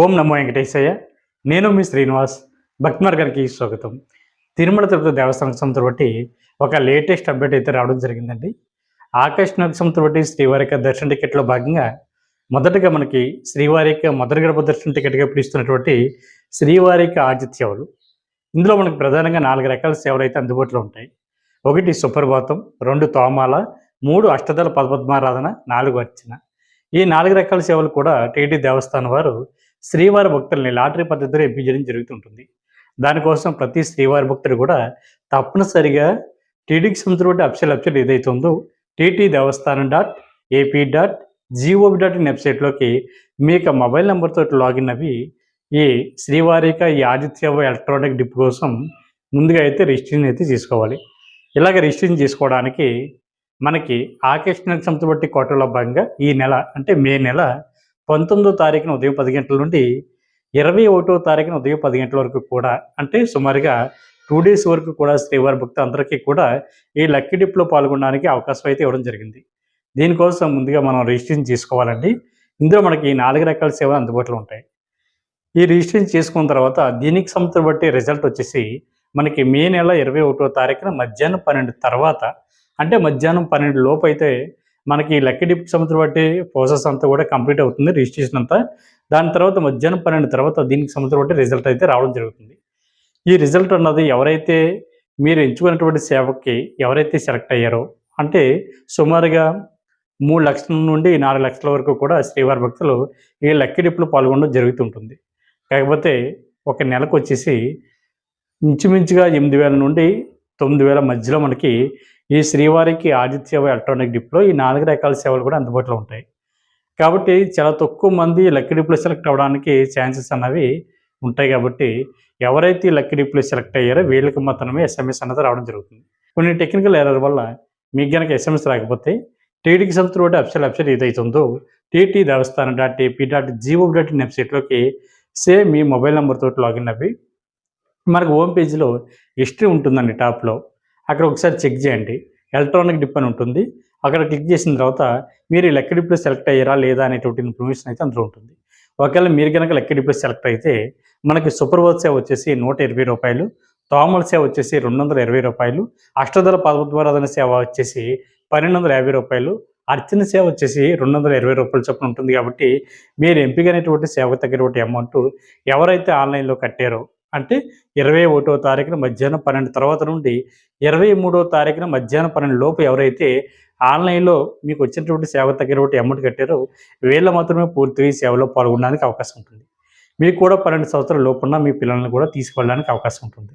ఓం నమో వెంకటేశయ్య. నేను మీ శ్రీనివాస్. భక్తిమార్ గారికి స్వాగతం. తిరుమల తిరుపతి దేవస్థానం సంస్థ బట్టి ఒక లేటెస్ట్ అప్డేట్ అయితే రావడం జరిగిందండి. ఆకాశ సంస్థ బట్టి శ్రీవారిక దర్శన టికెట్లో భాగంగా మొదటగా మనకి శ్రీవారిక యొక్క మొదటి గడప దర్శన టికెట్గా పిలుస్తున్నటువంటి శ్రీవారిక ఆతిథ్య సేవలు ఇందులో మనకి ప్రధానంగా నాలుగు రకాల సేవలు అయితే అందుబాటులో ఉంటాయి. ఒకటి సుప్రభాతం రెండు తోమాల మూడు అష్టదళ పదపద్మారాధన నాలుగు అర్చన. ఈ నాలుగు రకాల సేవలు కూడా టీటీ దేవస్థానం వారు శ్రీవారి భక్తుల్ని లాటరీ పద్ధతిలో ఎంపించడం జరుగుతుంటుంది. దానికోసం ప్రతి శ్రీవారి భక్తుడు కూడా తప్పనిసరిగా టీడీకి సంబంధించిన అఫిషియల్ వెబ్సైట్ ఏదైతే ఉందో TT Devasthanam dot AP dot GOV dot in వెబ్సైట్లోకి మీ యొక్క మొబైల్ నెంబర్తో లాగిన్ అవి ఈ శ్రీవారిక ఈ ఆదిత్య ఎలక్ట్రానిక్ డిప్ కోసం ముందుగా అయితే రిజిస్ట్రేషన్ అయితే చేసుకోవాలి ఇలాగ రిజిస్ట్రేషన్ చేసుకోవడానికి మనకి ఆకేషనల్ సంబంధించి కోటలో భాగంగా ఈ నెల అంటే మే నెల పంతొమ్మిదో తారీఖున ఉదయం పది గంటల నుండి ఇరవై ఒకటో తారీఖున ఉదయం పది గంటల వరకు కూడా అంటే సుమారుగా టూ డేస్ వరకు కూడా శ్రీవారి భక్తులు అందరికీ కూడా ఈ లక్కీ డిప్లో పాల్గొనడానికి అవకాశం అయితే ఇవ్వడం జరిగింది. దీనికోసం ముందుగా మనం రిజిస్ట్రేషన్ చేసుకోవాలండి. ఇందులో మనకి నాలుగు రకాల సేవలు అందుబాటులో ఉంటాయి. ఈ రిజిస్ట్రేషన్ చేసుకున్న తర్వాత దీనికి సంవత్సరం బట్టి రిజల్ట్ వచ్చేసి మనకి మే నెల ఇరవై ఒకటో తారీఖున మధ్యాహ్నం పన్నెండు తర్వాత అంటే మధ్యాహ్నం పన్నెండు లోపు అయితే మనకి లక్కీ డిప్ సంవత్సరం బట్టి ప్రాసెస్ అంతా కూడా కంప్లీట్ అవుతుంది రిజిస్ట్రేషన్ అంతా. దాని తర్వాత మధ్యాహ్నం పన్నెండు తర్వాత దీనికి సంవత్సరం బట్టి రిజల్ట్ అయితే రావడం జరుగుతుంది. ఈ రిజల్ట్ అన్నది ఎవరైతే మీరు ఎంచుకున్నటువంటి సేవకి ఎవరైతే సెలెక్ట్ అయ్యారో అంటే సుమారుగా మూడు లక్షల నుండి నాలుగు లక్షల వరకు కూడా శ్రీవారి భక్తులు ఈ లెక్క డిప్లో పాల్గొనడం జరుగుతుంటుంది. కాకపోతే ఒక నెలకు వచ్చేసి ఇంచుమించుగా ఎనిమిది వేల నుండి తొమ్మిది వేల మధ్యలో మనకి ఈ శ్రీవారికి ఆదిత్య ఎలక్ట్రానిక్ డిప్లో ఈ నాలుగు రకాల సేవలు కూడా అందుబాటులో ఉంటాయి. కాబట్టి చాలా తక్కువ మంది లక్కీ డిప్లో సెలెక్ట్ అవ్వడానికి ఛాన్సెస్ అన్నవి ఉంటాయి కాబట్టి ఎవరైతే లక్కీ డిప్లో సెలెక్ట్ అయ్యారో వీళ్ళకి మాత్రమే ఎస్ఎంఎస్ అన్నది రావడం జరుగుతుంది. కొన్ని టెక్నికల్ ఎర్రర్ వల్ల మీకు కనుక ఎస్ఎంఎస్ రాకపోతే టీడీకి సంస్థ ఒకటి వెబ్సైట్ వెబ్సైట్ ఏదైతే ఉందో TT Devasthanam dot AP dot GO dot in వెబ్సైట్లోకి సేమ్ మీ మొబైల్ నెంబర్ తోటి లాగిన్ అవి మనకు హోమ్ పేజీలో హిస్టరీ ఉంటుందండి టాప్లో. అక్కడ ఒకసారి చెక్ చేయండి. ఎలక్ట్రానిక్ డిప్ అని ఉంటుంది. అక్కడ క్లిక్ చేసిన తర్వాత మీరు ఈ లెక్క డిప్లో సెలెక్ట్ అయ్యారా లేదా అనేటువంటి ఇన్ఫర్మేషన్ అయితే అందులో ఉంటుంది. ఒకవేళ మీరు కనుక లెక్క డిప్లో సెలెక్ట్ అయితే మనకి సూపర్ వర్క్ సేవ వచ్చేసి నూట ఇరవై రూపాయలు తోమల సేవ వచ్చేసి రెండు వందల ఇరవై రూపాయలు అష్టదళ పద్మద్వారాధన సేవ వచ్చేసి పన్నెండు వందల యాభై రూపాయలు అర్చన సేవ వచ్చేసి రెండు వందల ఇరవై రూపాయలు చొప్పున ఉంటుంది కాబట్టి మీరు ఎంపికైనటువంటి సేవకు తగినటువంటి అమౌంట్ ఎవరైతే ఆన్లైన్లో కట్టారో అంటే ఇరవై ఒకటో తారీఖున మధ్యాహ్నం పన్నెండు తర్వాత నుండి ఇరవై మూడో తారీఖున మధ్యాహ్నం పన్నెండు లోపు ఎవరైతే ఆన్లైన్లో మీకు వచ్చినటువంటి సేవ తగ్గినటువంటి అమౌంట్ కట్టారో వీళ్ళ మాత్రమే పూర్తిగా సేవలో పాల్గొనడానికి అవకాశం ఉంటుంది. మీకు కూడా పన్నెండు సంవత్సరాల లోపున్న మీ పిల్లల్ని కూడా తీసుకెళ్ళడానికి అవకాశం ఉంటుంది.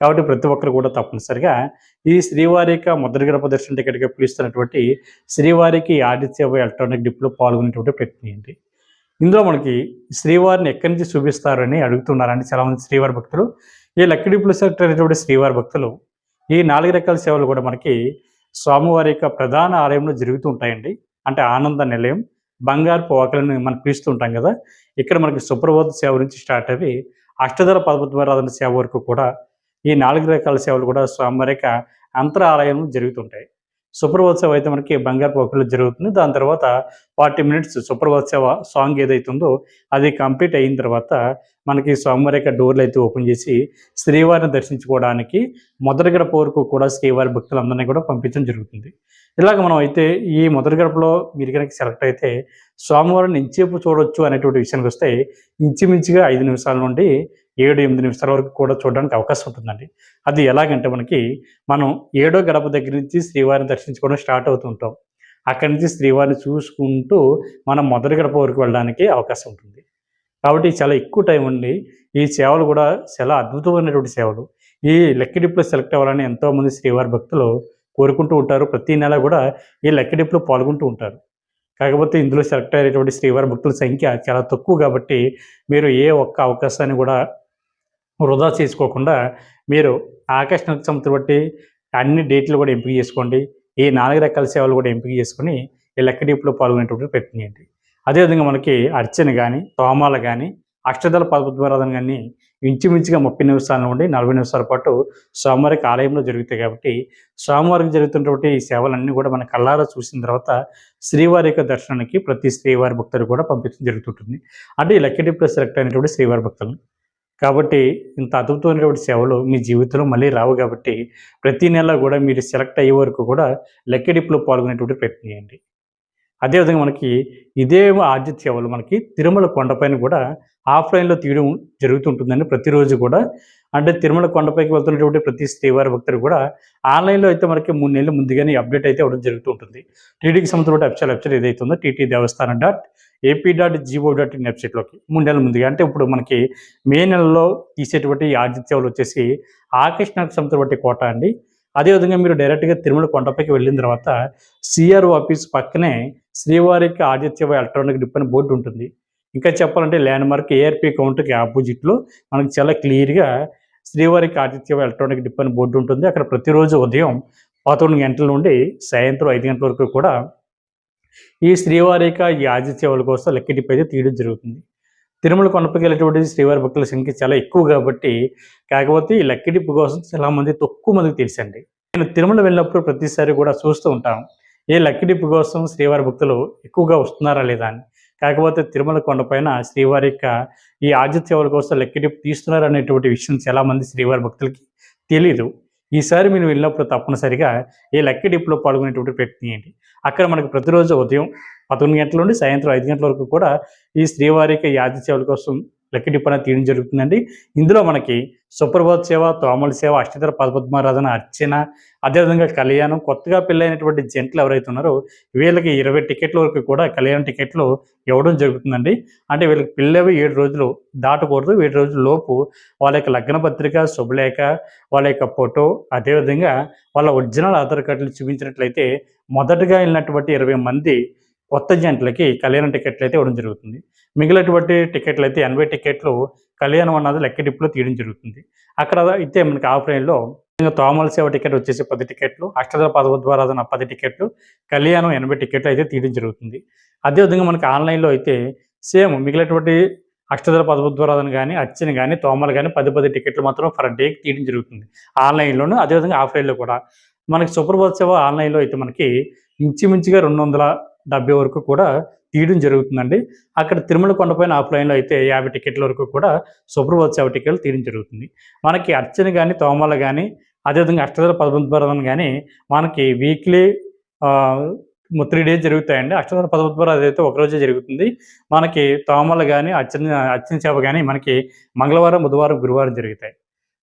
కాబట్టి ప్రతి ఒక్కరు కూడా తప్పనిసరిగా ఈ శ్రీవారికి మొదటి ప్రదర్శన టికెట్గా పిలుస్తున్నటువంటి శ్రీవారికి ఆదిత్య ఎలక్ట్రానిక్ డిప్లో పాల్గొనేటువంటి ప్రయత్నం ఇందులో మనకి శ్రీవారిని ఎక్కడి నుంచి చూపిస్తారని అడుగుతున్నారని చాలామంది శ్రీవారి భక్తులు. ఈ లక్కిడి డిప్లో సెలెక్ట్ శ్రీవారి భక్తులు ఈ నాలుగు రకాల సేవలు కూడా మనకి స్వామివారి యొక్క ప్రధాన ఆలయంలో జరుగుతూ ఉంటాయండి. అంటే ఆనంద నిలయం బంగారు పోకలను మనం పిలుస్తూ ఉంటాం కదా. ఇక్కడ మనకి సుప్రభోధ సేవ నుంచి స్టార్ట్ అవి అష్టదళ పద్మద్వారాధన సేవ వరకు కూడా ఈ నాలుగు రకాల సేవలు కూడా స్వామివారి యొక్క అంతర ఆలయం జరుగుతుంటాయి సుప్రభోత్సవ అయితే మనకి బంగారు పోకలు జరుగుతుంది. దాని తర్వాత ఫార్టీ మినిట్స్ సుప్రభోత్సవ సాంగ్ ఏదైతే ఉందో అది కంప్లీట్ అయిన తర్వాత మనకి స్వామివారి యొక్క డోర్లు అయితే ఓపెన్ చేసి శ్రీవారిని దర్శించుకోవడానికి మొదటిగడప వరకు కూడా శ్రీవారి భక్తులందరినీ కూడా పంపించడం జరుగుతుంది. ఇలాగ మనం అయితే ఈ మొదటి గడపలో మీరు కనుక సెలెక్ట్ అయితే స్వామివారిని ఇంచేపు చూడొచ్చు అనేటువంటి విషయానికి వస్తే ఇంచుమించుగా ఐదు నిమిషాల నుండి ఏడు ఎనిమిది నిమిషాల వరకు కూడా చూడడానికి అవకాశం ఉంటుందండి. అది ఎలాగంటే మనకి మనం ఏడో గడప దగ్గర నుంచి శ్రీవారిని దర్శించుకోవడం స్టార్ట్ అవుతుంటాం అక్కడి నుంచి శ్రీవారిని చూసుకుంటూ మనం మొదటి గడప వరకు వెళ్ళడానికి అవకాశం ఉంటుంది. కాబట్టి చాలా ఎక్కువ టైం ఉండి ఈ సేవలు కూడా చాలా అద్భుతమైనటువంటి సేవలు. ఈ లక్కీ డిప్లో సెలెక్ట్ అవ్వాలని ఎంతోమంది శ్రీవారి భక్తులు కోరుకుంటూ ఉంటారు. ప్రతి నెల కూడా ఈ లక్కీ డిప్లో పాల్గొంటూ ఉంటారు. కాకపోతే ఇందులో సెలెక్ట్ అయ్యేటువంటి శ్రీవారి భక్తుల సంఖ్య చాలా తక్కువ కాబట్టి మీరు ఏ ఒక్క అవకాశాన్ని కూడా వృధా చేసుకోకుండా మీరు ఆకర్షణ సంస్థ బట్టి అన్ని డేట్లు కూడా ఎంపిక చేసుకోండి. ఈ నాలుగు రకాల సేవలు కూడా ఎంపిక చేసుకుని ఈ లెక్క డీప్లో పాల్గొనేటువంటి ప్రయత్నం చేయండి. అదేవిధంగా మనకి అర్చన కానీ తోమాల కానీ అష్టదళ పద్మరాధన కానీ ఇంచుమించుగా ముప్పై నిమిషాల నుండి నలభై నిమిషాల పాటు స్వామివారికి ఆలయంలో జరుగుతాయి కాబట్టి స్వామివారికి జరుగుతున్నటువంటి ఈ సేవలన్నీ కూడా మన కళ్ళారా చూసిన తర్వాత శ్రీవారి యొక్క దర్శనానికి ప్రతి శ్రీవారి భక్తులు కూడా పంపించడం జరుగుతుంటుంది. అంటే ఈ లక్కడిప్లో సెలెక్ట్ అయినటువంటి శ్రీవారి భక్తులను కాబట్టి ఇంత అద్భుతమైనటువంటి సేవలు మీ జీవితంలో మళ్ళీ రావు కాబట్టి ప్రతి నెల కూడా మీరు సెలెక్ట్ అయ్యే వరకు కూడా లక్కీ పాల్గొనేటువంటి ప్రయత్నం చేయండి. అదేవిధంగా మనకి ఇదే ఆద్యత సేవలు మనకి తిరుమల కొండపైన కూడా ఆఫ్లైన్లో తీయడం జరుగుతుంటుందండి ప్రతిరోజు కూడా. అంటే తిరుమల కొండపైకి వెళ్తున్నటువంటి ప్రతి శ్రీవారి భక్తులు కూడా ఆన్లైన్లో అయితే మనకి మూడు నెలలు ముందుగానే అప్డేట్ అయితే అవ్వడం జరుగుతుంటుంది. టీడీకి సంబంధించిన వెబ్సైట్ వెబ్సైట్ ఏదైతుందో TT Devasthanam dot AP dot GO dot in వెబ్సైట్లోకి మూడు నెలల ముందుగా. అంటే ఇప్పుడు మనకి మే నెలలో తీసేటువంటి ఆతిథ్యాలు సేవలు వచ్చేసి ఆకర్షణకు సంబంధించిన కోట అండి. అదేవిధంగా మీరు డైరెక్ట్గా తిరుమల కొండపైకి వెళ్ళిన తర్వాత సిఆర్ఓ ఆఫీస్ పక్కనే శ్రీవారికి ఆదిత్య ఎలక్ట్రానిక్ డిప్ అని బోర్డు ఉంటుంది. ఇంకా చెప్పాలంటే ల్యాండ్ మార్క్ ఏఆర్పి కౌంటర్కి ఆపోజిట్లో మనకి చాలా క్లియర్గా శ్రీవారికి ఆతిథ్య ఎలక్ట్రానిక్ డిప్ అని బోర్డు ఉంటుంది. అక్కడ ప్రతిరోజు ఉదయం పదకొండు గంటల నుండి సాయంత్రం ఐదు గంటల వరకు కూడా ఈ శ్రీవారిక ఈ ఆతిథ్యవుల కోసం లెక్క డిప్ అయితే తీయడం జరుగుతుంది. తిరుమల కొండపకి వెళ్ళేటువంటి శ్రీవారి భక్తుల సంఖ్య చాలా ఎక్కువ కాబట్టి కాకపోతే ఈ లక్కీ డిప్ కోసం చాలామంది తక్కువ మందికి తెలుసండి. నేను తిరుమల వెళ్ళినప్పుడు ప్రతిసారి కూడా చూస్తూ ఉంటాను ఏ లక్కీ డిప్ కోసం శ్రీవారి భక్తులు ఎక్కువగా వస్తున్నారా లేదా అని? కాకపోతే తిరుమల కొండపైన శ్రీవారి యొక్క ఈ ఆదిత్యవుల కోసం లక్కీ డిప్ తీస్తున్నారు అనేటువంటి విషయం చాలా మంది శ్రీవారి భక్తులకి తెలియదు ఈసారి మీరు వెళ్ళినప్పుడు తప్పనిసరిగా ఈ లక్కీ డిప్లో పాల్గొనేటువంటి ప్రయత్నం చేయండి. అక్కడ మనకు ప్రతిరోజు ఉదయం పదకొండు గంటల నుండి సాయంత్రం ఐదు గంటల వరకు కూడా ఈ శ్రీవారికి ఈ ఆదిత్యవుల కోసం లక్కీ డిప్ తీయడం జరుగుతుందండి. ఇందులో మనకి సుప్రభాత్ సేవ తోమల సేవ అష్టధర పదపద్మారాధన అర్చన అదేవిధంగా కళ్యాణం కొత్తగా పెళ్ళైనటువంటి జంటలు ఎవరైతే ఉన్నారో వీళ్ళకి ఇరవై టికెట్ల వరకు కూడా కళ్యాణ టికెట్లు ఇవ్వడం జరుగుతుందండి. అంటే వీళ్ళకి పిల్లవి ఏడు రోజులు దాటకూడదు. ఏడు రోజుల లోపు వాళ్ళ యొక్క లగ్న పత్రిక శుభలేఖ వాళ్ళ యొక్క ఫోటో అదేవిధంగా వాళ్ళ ఒరిజినల్ ఆధార్ కార్డులు చూపించినట్లయితే మొదటగా వెళ్ళినటువంటి ఇరవై మంది కొత్త జంటలకి కళ్యాణ టికెట్లు అయితే ఇవ్వడం జరుగుతుంది. మిగిలినటువంటి టికెట్లు అయితే ఎనభై టికెట్లు కళ్యాణం అన్నది లెక్క డిప్లో తీయడం జరుగుతుంది. అక్కడ అయితే మనకి ఆఫ్లైన్లో తోమల సేవ టికెట్ వచ్చేసి పది టికెట్లు అష్టదల పదవద్వారాధన పది టికెట్లు కళ్యాణం ఎనభై టికెట్లు అయితే తీయడం జరుగుతుంది. అదేవిధంగా మనకి ఆన్లైన్లో అయితే సేమ్ మిగిలినటువంటి అష్టదల పదవద్వారాధన కానీ అర్చన కానీ తోమలు కానీ పది పది టికెట్లు మాత్రం ఫర్ డేకి తీయడం జరుగుతుంది. ఆన్లైన్లోను అదేవిధంగా ఆఫ్లైన్లో కూడా. మనకి సుప్రభాత్ సేవ ఆన్లైన్లో అయితే మనకి ఇంచుమించుగా రెండు వందల డెబ్బై వరకు కూడా తీయడం జరుగుతుందండి. అక్కడ తిరుమల కొండపైన ఆఫ్లైన్లో అయితే యాభై టికెట్ల వరకు కూడా సుప్రభాత్ సేవ టికెట్లు తీయడం జరుగుతుంది. మనకి అర్చన కానీ తోమల కానీ అదేవిధంగా అష్టదర పదబంధం కానీ మనకి వీక్లీ త్రీ డేస్ జరుగుతాయండి. అష్టదర పదబంధం అదైతే ఒకరోజే జరుగుతుంది. మనకి తోమలు కానీ అర్చన అర్చన సేవ కానీ మనకి మంగళవారం బుధవారం గురువారం జరుగుతాయి.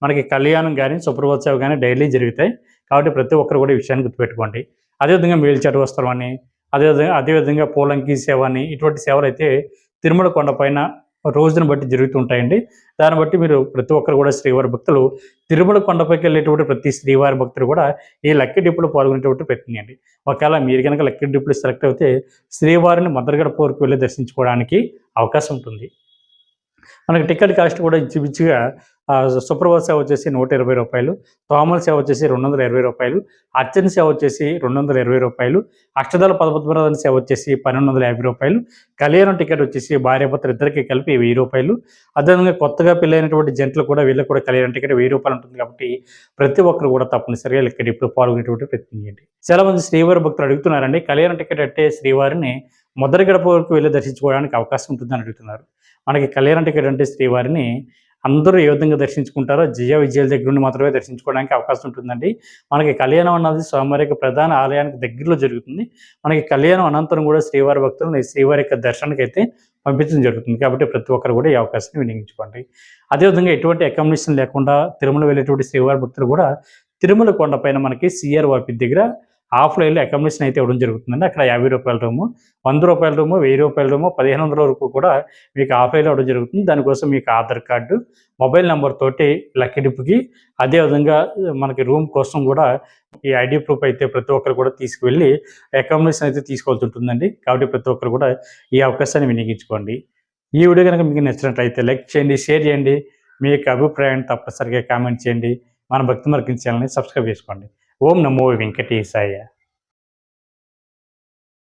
మనకి కళ్యాణం కానీ సుప్రభాత్ కానీ డైలీ జరుగుతాయి. కాబట్టి ప్రతి ఒక్కరు కూడా ఈ విషయాన్ని గుర్తుపెట్టుకోండి. అదేవిధంగా మేల్చాటు వస్త్రం అని అదేవిధంగా అదేవిధంగా పోలంకి సేవ అని ఇటువంటి సేవలు అయితే తిరుమల కొండపైన రోజును బట్టి జరుగుతుంటాయండి. దాన్ని బట్టి మీరు ప్రతి ఒక్కరు కూడా శ్రీవారి భక్తులు తిరుమల కొండపైకి వెళ్ళేటువంటి ప్రతి శ్రీవారి భక్తులు కూడా ఈ లక్కీ డిప్పులు పాల్గొనేటువంటి ప్రయత్నించండి ఒకవేళ మీరు కనుక లక్కీ డిప్పులు సెలెక్ట్ అయితే శ్రీవారిని మదరగడ పోరుకు వెళ్ళి దర్శించుకోవడానికి అవకాశం ఉంటుంది. మనకి టికెట్ కాస్ట్ కూడా ఇచ్చిపిచ్చిగా సుప్రభాత సేవ వచ్చేసి నూట ఇరవై రూపాయలు తోమల సేవ వచ్చేసి రెండు వందల ఇరవై రూపాయలు అర్చన సేవ వచ్చేసి రెండు వందల ఇరవై రూపాయలు అక్షదాల పదపద్మరాధన సేవ వచ్చేసి పన్నెండు వందల యాభై రూపాయలు కళ్యాణం టికెట్ వచ్చేసి భార్యాభర్తలు ఇద్దరికి కలిపి వెయ్యి రూపాయలు అదేవిధంగా కొత్తగా పెళ్ళైనటువంటి జంటలు కూడా వీళ్ళకి కూడా కళ్యాణం టికెట్ వెయ్యి రూపాయలు ఉంటుంది కాబట్టి ప్రతి ఒక్కరు కూడా తప్పనిసరిగా ఇక్కడ ఇప్పుడు పాల్గొనేటువంటి ప్రయత్నం చేయండి. చాలా మంది శ్రీవారి భక్తులు అడుగుతున్నారండి కళ్యాణ టికెట్ అంటే శ్రీవారిని మొదటి గడప వరకు వెళ్ళి దర్శించుకోవడానికి అవకాశం ఉంటుందని అడుగుతున్నారు. మనకి కళ్యాణ టికెట్ అంటే శ్రీవారిని అందరూ ఏ విధంగా దర్శించుకుంటారో జయ విజయాల దగ్గర నుండి మాత్రమే దర్శించుకోవడానికి అవకాశం ఉంటుందండి. మనకి కళ్యాణం అన్నది స్వామివారి యొక్క ప్రధాన ఆలయానికి దగ్గరలో జరుగుతుంది. మనకి కళ్యాణం అనంతరం కూడా శ్రీవారి భక్తులను శ్రీవారి యొక్క దర్శనానికి అయితే పంపించడం జరుగుతుంది. కాబట్టి ప్రతి ఒక్కరు కూడా ఈ అవకాశాన్ని వినియోగించుకోండి. అదేవిధంగా ఎటువంటి అకామిడేషన్ లేకుండా తిరుమల వెళ్ళేటువంటి శ్రీవారి భక్తులు కూడా తిరుమల కొండపైన మనకి సిఆర్ వాపి ఆఫ్లైన్లో అకామిడేషన్ అయితే ఇవ్వడం జరుగుతుందండి. అక్కడ యాభై రూపాయల రూము వంద రూపాయల రూము వెయ్యి రూపాయల రూము పదిహేను వందల వరకు కూడా మీకు ఆఫ్లైన్లో ఇవ్వడం జరుగుతుంది. దానికోసం మీకు ఆధార్ కార్డు మొబైల్ నెంబర్ తోటి లక్కిడిపుకి అదేవిధంగా మనకి రూమ్ కోసం కూడా ఈ ఐడి ప్రూఫ్ అయితే ప్రతి ఒక్కరు కూడా తీసుకువెళ్ళి అకామిడేషన్ అయితే తీసుకోవాల్సి ఉంటుందండి. కాబట్టి ప్రతి ఒక్కరు కూడా ఈ అవకాశాన్ని వినియోగించుకోండి. ఈ వీడియో కనుక మీకు నచ్చినట్లయితే లైక్ చేయండి షేర్ చేయండి. మీ యొక్క అభిప్రాయాన్ని తప్పనిసరిగా కామెంట్ చేయండి. మన భక్తి మార్గం ఛానల్ని సబ్స్క్రైబ్ చేసుకోండి. ఓం నమో వెంకటేశాయ.